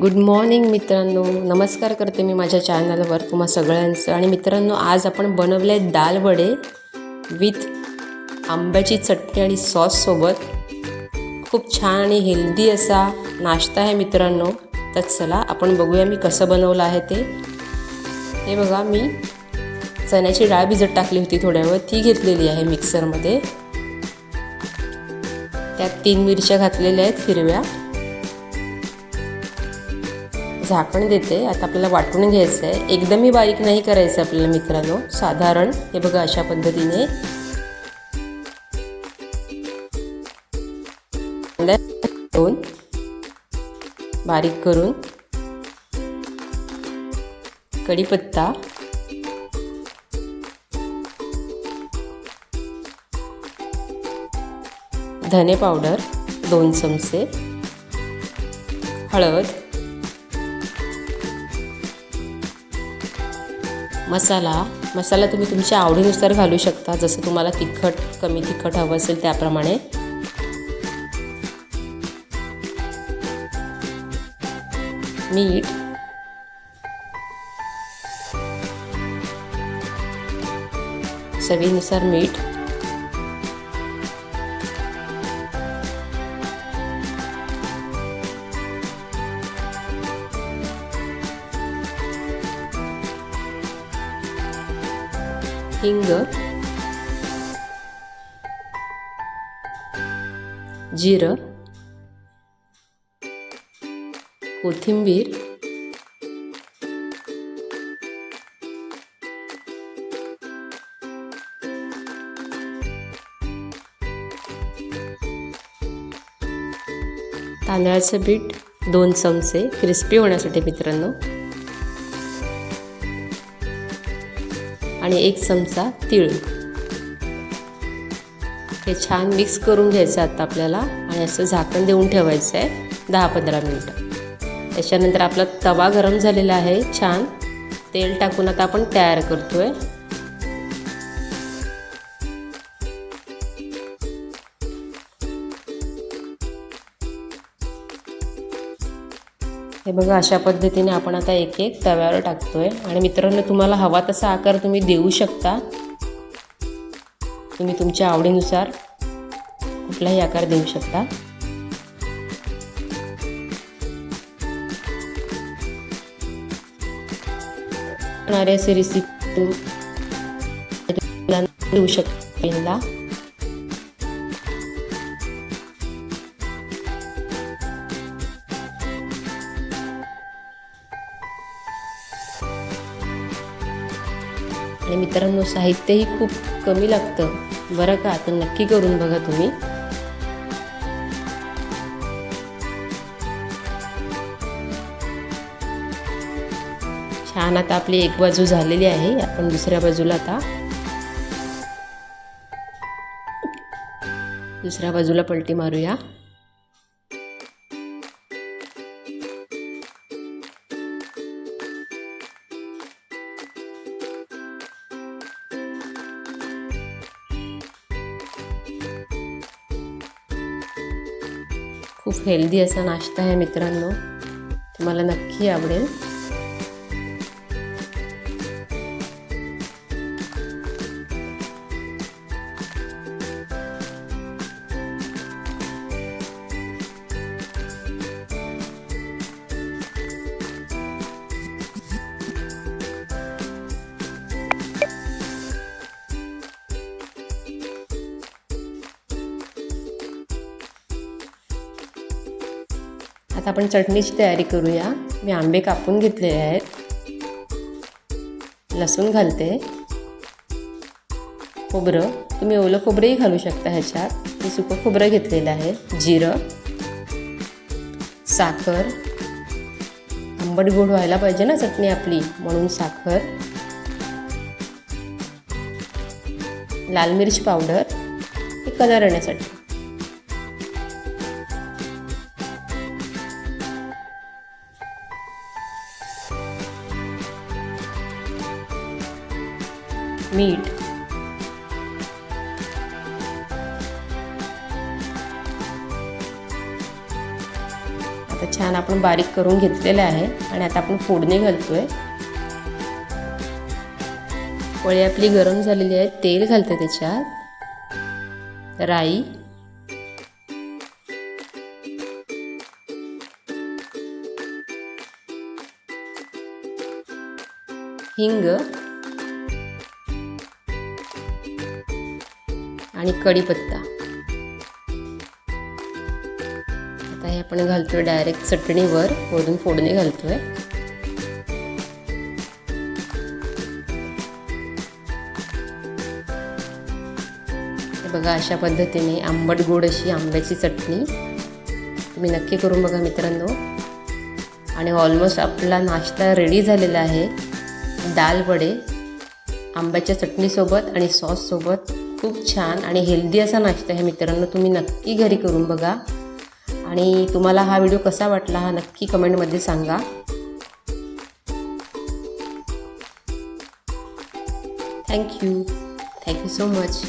Good morning मित्रांनो. नमस्कार करते मी माझ्या चॅनलवर तुम्हा सगळ्यांचं. आणि मित्रांनो आज आपण बनवले आहेत दाल वडे विथ आंब्याची चटणी आणि सॉससोबत खूप छान आणि हेल्दी असा नाश्ता आहे मित्रांनो. तर चला आपण बघूया मी कसं बनवलं आहे ते. हे बघा मी चण्याची डाळ भिजत टाकली होती थोड्या वेळ ती घेतलेली आहे मिक्सरमध्ये त्यात तीन मिरच्या घातलेल्या आहेत हिरव्या. झाकण देते. आता आपल्याला वाटून घ्यायचं आहे एकदमही बारीक नाही करायचं आपल्याला मित्रांनो. साधारण. हे बघा अशा पद्धतीने. दोन. बारीक करून. कढीपत्ता. धने पावडर दोन चमचे. हळद. मसाला. मसाला तुम्ही तुमच्या आवडीनुसार घालू शकता. जसं तुम्हाला तिखट कमी तिखट हवं असेल त्याप्रमाणे. मीठ. चवीनुसार मीठ. हिंग जिरं कोथिंबीर तांदळाचं पीठ दोन चमचे क्रिस्पी होण्यासाठी मित्रांनो. आणि एक चमचा तीळ. हे छान मिक्स करून घ्यायचं आता आपल्याला आणि असं झाकण देऊन ठेवायचं आहे दहा पंधरा मिनटं. त्याच्यानंतर आपला तवा गरम झालेला आहे छान. तेल टाकून आता आपण तयार करतो आहे हे बघा अशा पद्धतीने आपण आता एक एक तव्यावर टाकतो आहे आणि मित्रांनो तुम्हाला हवा तसा आकार तुम्ही देऊ शकता. तुम्ही तुमच्या आवडीनुसार कुठलाही आकार देऊ शकता. असे रेसिपी देऊ शकता. आणि मित्रांनो साहित्यही खूप कमी लागतं. बरं का? आता नक्की करून बघा तुम्ही. छान आता आपली एक बाजू झालेली आहे. आपण दुसऱ्या बाजूला आता दुसऱ्या बाजूला पलटी मारूया. खूप हेल्दी असा नाश्ता आहे मित्रांनो. तुम्हाला नक्की आवडेल. आता आपण चटणीची तयारी करूया. मी आंबे कापून घेतलेले आहेत. लसूण घालते. खोबरं. तुम्ही ओलं खोबरंही घालू शकता ह्याच्यात. मी सुकं खोबरं घेतलेलं आहे. जिरं. साखर. आंबट गोड व्हायला पाहिजे ना चटणी आपली म्हणून साखर. लाल मिरच पावडर. हे कलर येण्यासाठी. मीठ. आता छान आपण बारीक करून घेतलेलं आहे आणि आता आपण फोडणी घालतोय. पोळी आपली गरम झालेली आहे तेल घालते त्याच्यात. राई. हिंग. आणि कढीपत्ता आता हे आपण घालतोय डायरेक्ट चटणीवर वरून फोडणी घालतोय. बघा अशा पद्धतीने आंबट गोड अशी आंब्याची चटणी तुम्ही नक्की करून बघा मित्रांनो. आणि ऑलमोस्ट आपला नाश्ता रेडी झालेला आहे. दाल वडे आंब्याच्या चटणीसोबत आणि सॉससोबत खूप छान आणि हेल्दी असा नाश्ता आहे मित्रांनो. तुम्ही नक्की घरी करून बघा. आणि तुम्हाला हा व्हिडिओ कसा वाटला हा नक्की कमेंटमध्ये सांगा. Thank you thank you so much